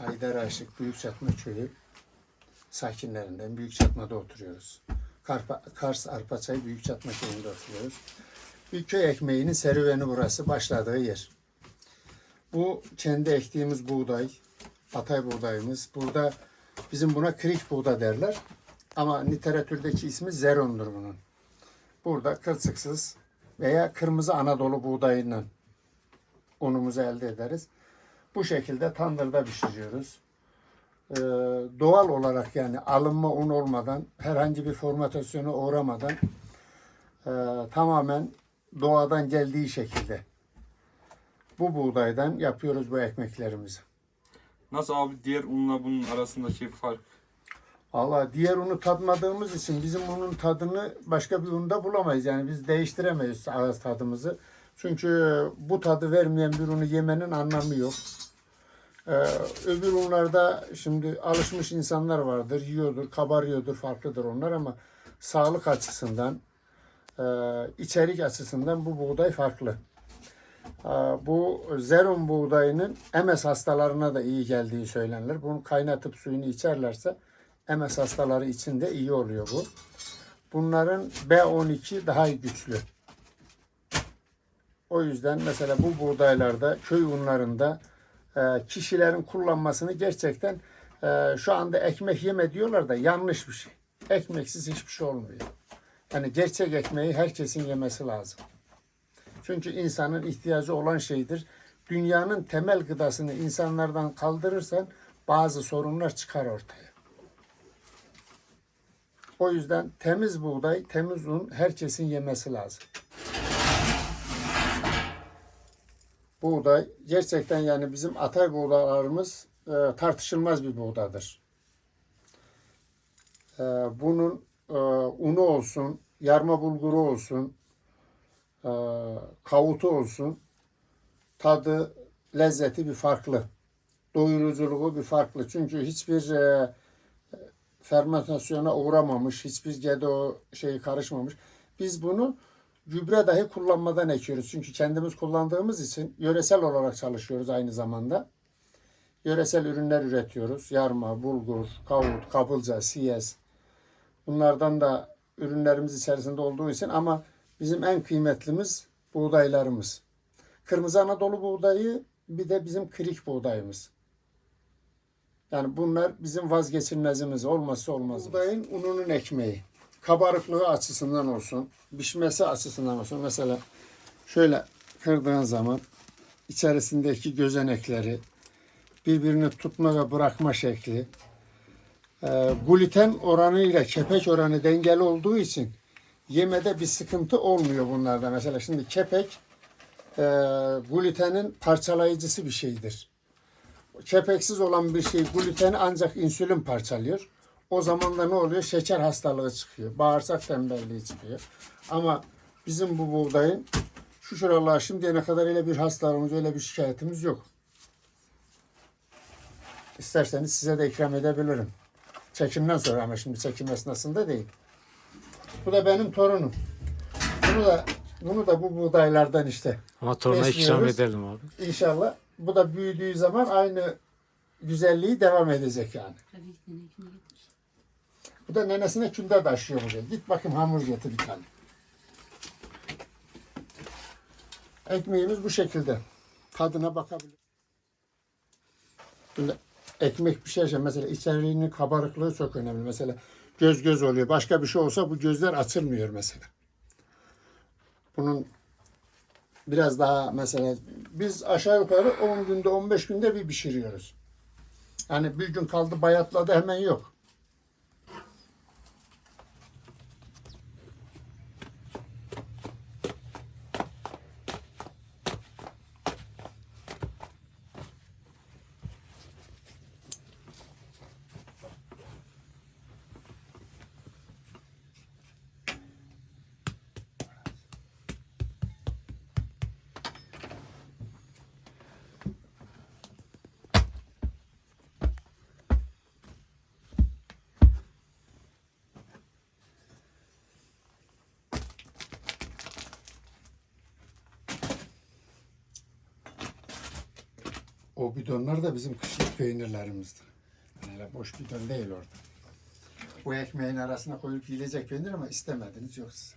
Deraşık Büyükçatma Köyü sakinlerinden. Büyükçatma'da oturuyoruz. Karpa, Kars Arpaçay Büyükçatma Köyü'nde oturuyoruz. Bir köy ekmeğinin serüveni burası. Başladığı yer. Bu kendi ektiğimiz buğday. Atay buğdayımız. Burada bizim buna krik buğda derler. Ama literatürdeki ismi zerondur bunun. Burada kılçıksız veya kırmızı Anadolu buğdayından unumuzu elde ederiz. Bu şekilde tandırda pişiriyoruz. Ee, doğal olarak yani alınma un olmadan, herhangi bir formatasyona uğramadan e, tamamen doğadan geldiği şekilde bu buğdaydan yapıyoruz bu ekmeklerimizi. Nasıl abi diğer unla bunun arasındaki fark? Allah diğer unu tadmadığımız için bizim unun tadını başka bir unda bulamayız. Yani biz değiştiremeyiz ağız tadımızı. Çünkü bu tadı vermeyen bir unu yemenin anlamı yok. Ee, öbür unlarda şimdi alışmış insanlar vardır, yiyordur, kabarıyordur, farklıdır onlar ama sağlık açısından, e, içerik açısından bu buğday farklı. Bu zerum buğdayının MS hastalarına da iyi geldiği söylenir. Bunu kaynatıp suyunu içerlerse MS hastaları için de iyi oluyor bu. Bunların B12 daha güçlü. O yüzden mesela bu buğdaylarda köy unlarında e, kişilerin kullanmasını gerçekten e, şu anda ekmek yeme diyorlar da yanlış bir şey. Ekmeksiz hiçbir şey olmuyor. Yani gerçek ekmeği herkesin yemesi lazım. Çünkü insanın ihtiyacı olan şeydir. Dünyanın temel gıdasını insanlardan kaldırırsan bazı sorunlar çıkar ortaya. O yüzden temiz buğday, temiz un herkesin yemesi lazım. Buğday gerçekten yani bizim atay buğdaylarımız e, tartışılmaz bir buğdadır. E, bunun e, unu olsun, yarma bulguru olsun, e, kavutu olsun, tadı, lezzeti bir farklı. Doyuruculuğu bir farklı. Çünkü hiçbir e, fermentasyona uğramamış, hiçbir GDO şeyi karışmamış. Biz bunu gübre dahi kullanmadan ekiyoruz. Çünkü kendimiz kullandığımız için yöresel olarak çalışıyoruz aynı zamanda. Yöresel ürünler üretiyoruz. Yarma, bulgur, kavut, kapılca, siyez. Bunlardan da ürünlerimiz içerisinde olduğu için ama bizim en kıymetlimiz buğdaylarımız. Kırmızı Anadolu buğdayı bir de bizim krik buğdayımız. Yani bunlar bizim vazgeçilmezimiz, olmazsa olmaz. Buğdayın ununun ekmeği. Kabarıklığı açısından olsun, pişmesi açısından olsun. Mesela şöyle kırdığın zaman içerisindeki gözenekleri, birbirini tutma ve bırakma şekli, e, gluten oranı ile kepek oranı dengeli olduğu için yemede bir sıkıntı olmuyor bunlarda. Mesela şimdi kepek e, glutenin parçalayıcısı bir şeydir kepeksiz olan bir şey gluteni ancak insülin parçalıyor. O zaman da ne oluyor? Şeker hastalığı çıkıyor. Bağırsak tembelliği çıkıyor. Ama bizim bu buğdayın şu şuralar şimdiye kadar öyle bir hastalığımız, öyle bir şikayetimiz yok. İsterseniz size de ikram edebilirim. Çekimden sonra ama şimdi çekim esnasında değil. Bu da benim torunum. Bunu da bunu da bu buğdaylardan işte Ama toruna ikram edelim abi. İnşallah bu da büyüdüğü zaman aynı güzelliği devam edecek yani. Bu da nenesine künde taşıyor buraya. Git bakayım hamur getir bir tane. Ekmeğimiz bu şekilde. Tadına bakabilir. Şimdi ekmek pişerken mesela içeriğinin kabarıklığı çok önemli. Mesela göz göz oluyor. Başka bir şey olsa bu gözler açılmıyor mesela. Bunun biraz daha mesela biz aşağı yukarı 10 günde 15 günde bir pişiriyoruz. Yani bir gün kaldı bayatladı hemen yok. O bidonlar da bizim kışlık peynirlerimizdir. Yani boş bidon değil orada. Bu ekmeğin arasına koyup yiyecek peynir ama istemediniz yok siz.